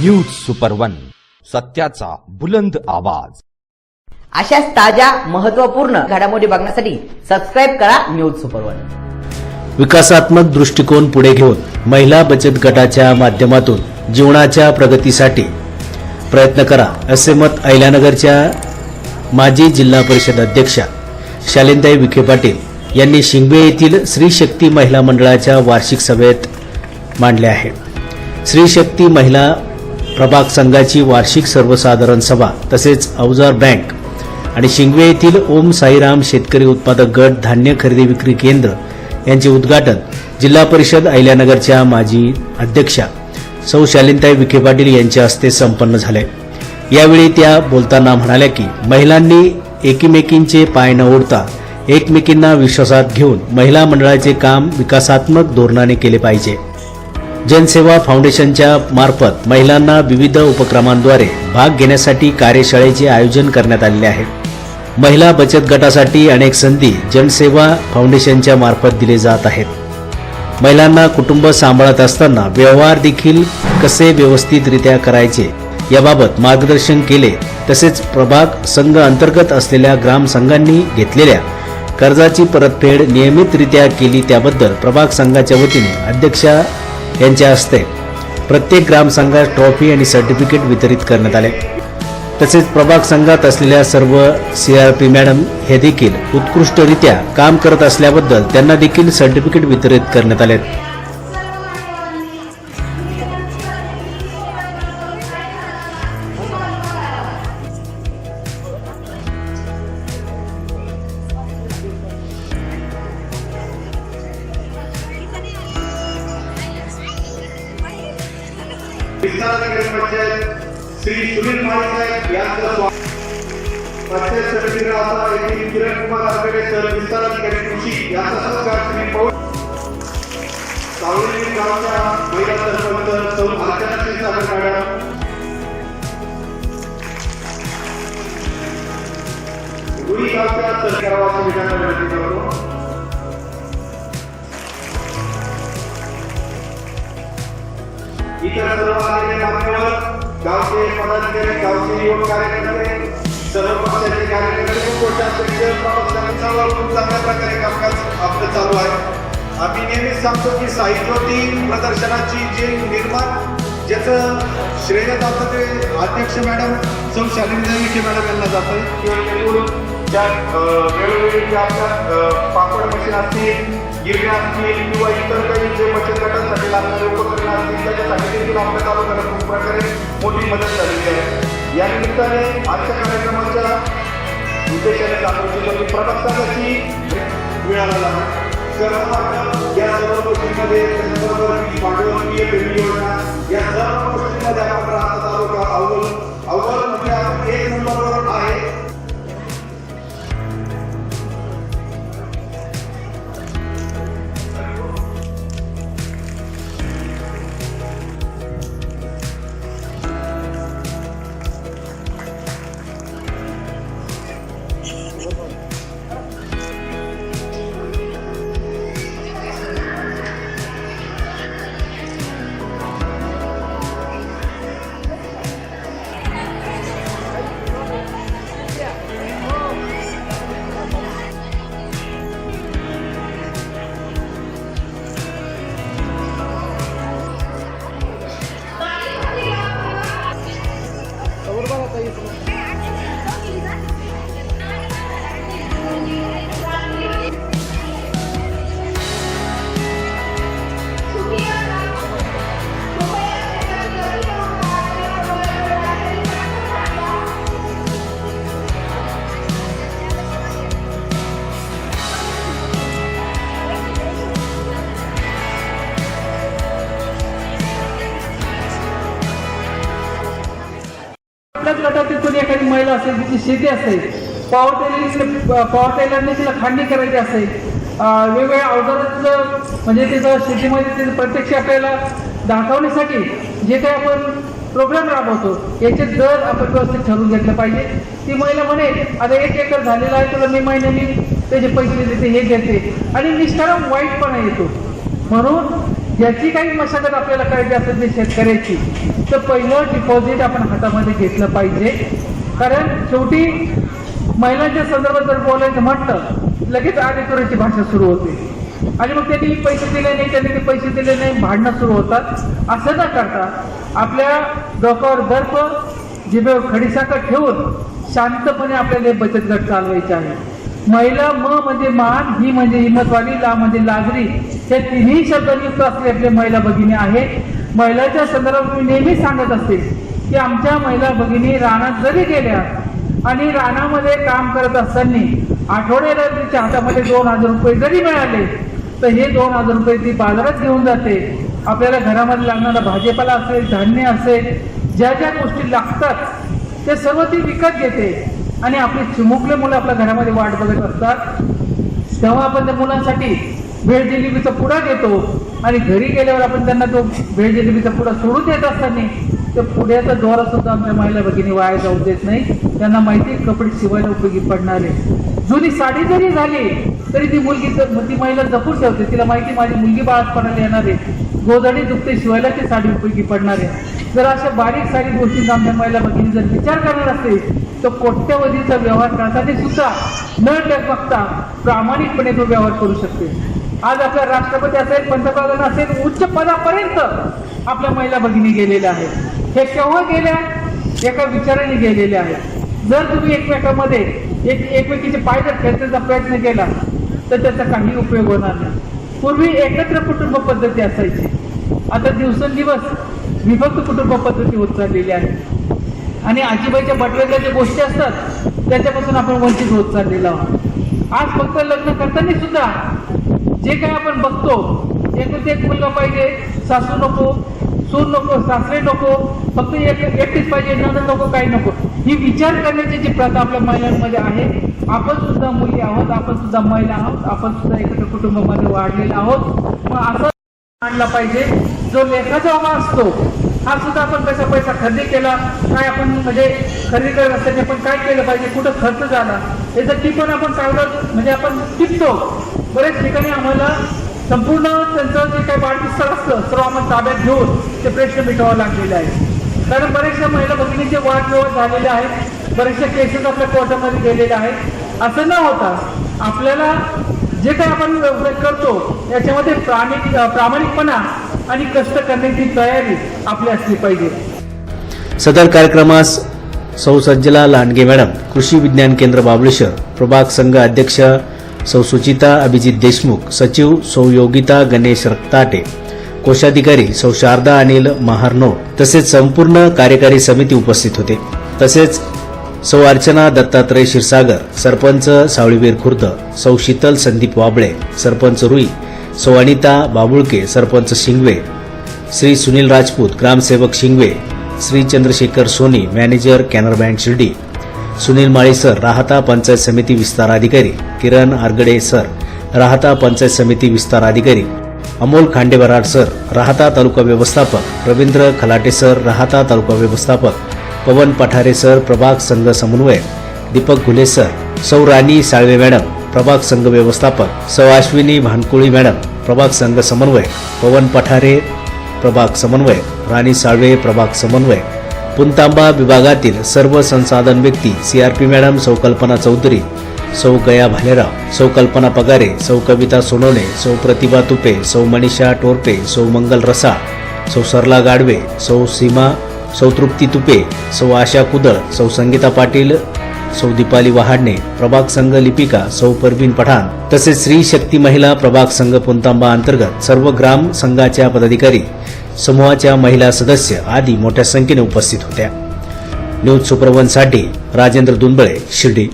News super one सत्याचा बुलंद आवाज. अशाच ताज्या महत्त्वपूर्ण घडामोडी बघण्यासाठी सबस्क्राईब करा न्यूज सुपर वन. विकासात्मक दृष्टिकोन पुढे घेऊन महिला बचत गटाच्या माध्यमातून जीवनाच्या प्रगतीसाठी प्रयत्न करा असे मत अहिल्यानगरच्या माजी जिल्हा परिषद अध्यक्षा शालिंताई विखे पाटील यांनी शिंगवे येथील स्त्री शक्ती महिला मंडळाच्या वार्षिक सभेत मांडले आहे. स्त्री शक्ती महिला प्रभाग संघाची वार्षिक सर्वसाधारण सभा तसेच अवजार बँक आणि शिंगवे येथील ओम साईराम शेतकरी उत्पादक गट धान्य खरेदी विक्री केंद्र यांचे उद्घाटन जिल्हा परिषद अहिल्यानगरच्या माजी अध्यक्षा सौ शालिनताई विखे पाटील यांच्या हस्ते संपन्न झाले. यावेळी त्या बोलताना म्हणाल्या की महिलांनी एकमेकींचे पाय न ओढता एकमेकींना विश्वासात घेऊन महिला मंडळाचे काम विकासात्मक धोरणाने केले पाहिजे. जनसेवा फाउंडेशनच्या मार्फत महिलांना विविध उपक्रमांद्वारे भाग घेण्यासाठी कार्यशाळेचे आयोजन करण्यात आलेले आहे. महिला बचत गटासाठी अनेक संधी जनसेवा फाउंडेशनच्या मार्फत दिले जात आहेत. महिलांना कुटुंब सांभाळत असताना व्यवहार देखील कसे व्यवस्थितरित्या करायचे याबाबत मार्गदर्शन केले तसेच प्रभाग संघ अंतर्गत असलेल्या ग्रामसंघांनी घेतलेल्या कर्जाची परतफेड नियमितरित्या केली त्याबद्दल प्रभाग संघाच्या वतीने अध्यक्षा यांच्या हस्ते प्रत्येक ग्रामसंघात ट्रॉफी आणि सर्टिफिकेट वितरित करण्यात आले. तसेच प्रभाग संघात असलेल्या सर्व सी आर पी मॅडम हे देखील उत्कृष्टरित्या काम करत असल्याबद्दल त्यांना देखील सर्टिफिकेट वितरित करण्यात आले. विस्तारनगर पंचायत श्री सुनील माळीसाहेब यांचं पंचायत येथील किरण कुमार आंबेडे सर विस्ताराधिकारी कृषी यांचा सत्कार श्री सावली गावच्या महिला सरपंच सौ अर्चना क्षीरसागर मॅडम. गुढी गावच्या करतो इतर सर्व आलेले मान्यवर गावचे पदाधिकारी गावचे युवक कार्यकर्ते सर्व पक्षाचे कार्यकर्ते खूप चांगल्या प्रकारे कामकाज आपलं चालू आहे. आम्ही नेहमीच सांगतो की साहित्योती प्रदर्शनाची जे निर्माण ज्याचं श्रेय जातं ते अध्यक्ष मॅडम सौ शालिनी विखे मॅडम यांना जातं किंवा त्यांच्याकडून ज्या वेळोवेळी ज्या आपल्या पापड मशीन असतील गिरण्या असतील किंवा इतर काही जे बचत गटांसाठी लागणारे उपकरणं असतील त्याच्यासाठी देखील आपल्या तालुक्याला खूप प्रकारे मोठी मदत झालेली आहे या निमित्ताने आजच्या कार्यक्रमाच्या उद्देशाने सांगू इच्छितो की प्रदर्शनाची मिळाला आहे सर्व या सर्व गोष्टींमध्ये त्याचबरोबर भांडवलीय पेढी योजना आपल्याच गटातील कोणी एखादी महिला असेल तिची शेती असेल पॉवर टेलिंग पॉवर टेलरने तिला खांडी करायची असेल वेगवेगळ्या अवजाराचं म्हणजे तिचं शेतीमध्ये तिचं प्रत्यक्ष आपल्याला दाखवण्यासाठी जे काही आपण प्रोग्राम राबवतो याचे दर आपण व्यवस्थित ठरवून घेतलं पाहिजे. ती महिला म्हणे आता एक एकर झालेला आहे तुला मी महिन्यानी त्याचे पैसे देते हे घेते आणि निष्कारण वाईटपणा येतो म्हणून ज्याची काही मशागत आपल्याला करायची असेल ते शेतकऱ्याची तर पहिलं डिपॉझिट आपण हातामध्ये घेतलं पाहिजे. कारण शेवटी महिलांच्या संदर्भात जर बोलायचं म्हटलं लगेच आरेकरांची भाषा सुरू होते. आणि मग त्यांनी पैसे दिले नाही त्यांनी ते पैसे दिले नाही भांडणं सुरू होतात. असं न करता आपल्या डोक्यावर बर्फ जिभेवर खडीसाखर ठेवून शांतपणे आपल्याला बचत गट चालवायचे आहे. महिला म म्हणजे मान ही म्हणजे हिमतवाली ला म्हणजे लाजरी हे तिन्ही शब्दयुक्त असले आपले महिला भगिनी आहेत. महिलाच्या संदर्भात मी नेहमी सांगत असते की आमच्या महिला भगिनी रानात जरी गेल्या आणि रानामध्ये काम करत असताना आठवड्याला तिच्या हातामध्ये दोन हजार रुपये जरी मिळाले तर हे दोन हजार रुपये ती बाजारात घेऊन जाते. आपल्याला घरामध्ये लागणारा भाजीपाला असेल धान्य असेल ज्या ज्या गोष्टी लागतात ते सर्व ती विकत घेते. आणि आपले चिमुकले मुलं आपल्या घरामध्ये वाट बघत असतात. तेव्हा आपण त्या मुलांसाठी भेळ जिलेबीचा पुडा घेतो आणि घरी गेल्यावर आपण त्यांना तो भेळ जिलेबीचा पुडा सोडून देत असताना त्या पुड्याचा द्वारा सुद्धा आमच्या महिला भगिनी वाया जाऊ देत नाही त्यांना माहिती कपडे शिवायला उपयोगी पडणार आहे जुनी साडी जरी झाली तरी ती मुलगी ती महिला जपून ठेवते. तिला माहिती माझी मुलगी बाळापणाला येणार आहे. गोधडी दुखते शिवायला ती साडी उपयोगी पडणार आहे. जर अशा बारीक सारीक गोष्टींचा आमच्या महिला भगिनी जर विचार करणार असतील तो कोट्यवधीचा व्यवहार करताना सुद्धा न बघता प्रामाणिकपणे तो व्यवहार करू शकते. आज आपला राष्ट्रपती असेल पंतप्रधान असेल उच्च पदापर्यंत आपल्या महिला भगिनी गेलेल्या आहेत. हे केव्हा गेल्या? एका विचाराने गेलेल्या आहेत. जर तुम्ही एकमेकामध्ये एक एकमेकीचे पाय खेळण्याचा प्रयत्न केला तर त्याचा काही उपयोग होणार नाही. पूर्वी एकत्र कुटुंब पद्धती असायची. आता दिवसेंदिवस विभक्त कुटुंब पद्धती होत चाललेली आहे आणि आजीबाईच्या बटव्यातल्या ज्या गोष्टी असतात त्याच्यापासून आपण वंचित होत चाललेलो आहोत. आज फक्त लग्न करताना सुद्धा जे काय आपण बघतो एकच एक मुलगा पाहिजे सासू नको सून नको सासरे नको फक्त एक एकटीच पाहिजे नंतर नको काही नको. ही विचार करण्याची जी प्रथा आपल्या महिलांमध्ये आहे आपण सुद्धा मुली आहोत आपण सुद्धा महिला आहोत आपण सुद्धा एकत्र कुटुंबामध्ये वाढलेला आहोत. मग असं आणला पाहिजे जो लेखाचा असतो हा सुद्धा आपण कसा पैसा खरेदी केला काय आपण म्हणजे खरेदी करत असताना आपण काय केलं पाहिजे कुठं खर्च झाला याचं टिपण आपण चांगलं म्हणजे आपण टिपतो. बरेच ठिकाणी आम्हाला संपूर्ण त्यांचं जे काही वाढदिवस असतं सर्व आम्हाला ताब्यात घेऊन ते प्रश्न मिटवावं लागलेले आहे कारण बरेचशा महिला भगिनीचे वादविवाद झालेले आहेत बरेचशा केसेस आपल्या कोर्टामध्ये गेलेले आहेत. असं न होता आपल्याला जे काही आपण करतो याच्यामध्ये प्राणिक प्रामाणिकपणा आणि कष्ट करण्याची तयारी आपली असली पाहिजे. सदर कार्यक्रमास सौ सज्जला लांडगे मॅडम कृषी विज्ञान केंद्र बाबळेश्वर प्रभाग संघ अध्यक्ष सौ सुचिता अभिजित देशमुख सचिव सौ योगिता गणेश रक्ताटे कोषाधिकारी सौ शारदा अनिल महारनो तसेच संपूर्ण कार्यकारी समिती उपस्थित होते. तसेच सौ अर्चना दत्तात्रय क्षीरसागर सरपंच सावळीवीर खुर्द सौ शीतल संदीप वाबळे सरपंच रुई सौ अनिता बाबुळके सरपंच शिंगवे श्री सुनील राजपूत ग्रामसेवक Shingve Shri Chandrashekhar Soni manager Canara bank Shirdi Sunil Mali sir Rahata panchayat समिती विस्तार अधिकारी किरण आरगडे सर राहता पंचायत समिती विस्तार अधिकारी अमोल खांडेबराड सर राहता तालुका व्यवस्थापक रवींद्र खलाटे सर राहता तालुका व्यवस्थापक पवन पठारे सर प्रभाग संघ समन्वयक दीपक घुले सर सौ राणी साळवे मॅडम प्रभाग संघ व्यवस्थापक सौ अश्विनी भानकुळी मॅडम प्रभाग संघ समन्वयक पवन पठारे प्रभाग समन्वयक राणी साळवे प्रभाग समन्वयक पुंतांबा विभागातील सर्व संसाधन व्यक्ती सी आर पी मॅडम सौ कल्पना चौधरी सौ गया भालेराव सौ कल्पना पगारे सौ कविता सोनवणे सौ प्रतिभा तुपे सौ मनीषा टोरपे सौ मंगल रसाळ सौ सरला गाडवे सौ सीमा सौ तृप्ती तुपे सौ आशा कुदळ सौ संगीता पाटील सौ दीपाली वहाडणे प्रभाग संघ लिपिका सौ परवीन पठाण तसेच स्त्री शक्ती महिला प्रभाग संघ पुंतांबा अंतर्गत सर्व ग्राम संघाच्या पदाधिकारी समूहाच्या महिला सदस्य आदी मोठ्या संख्येने उपस्थित होत्या. न्यूज सुपरवनसाठी राजेंद्र दुंबळे शिर्डी.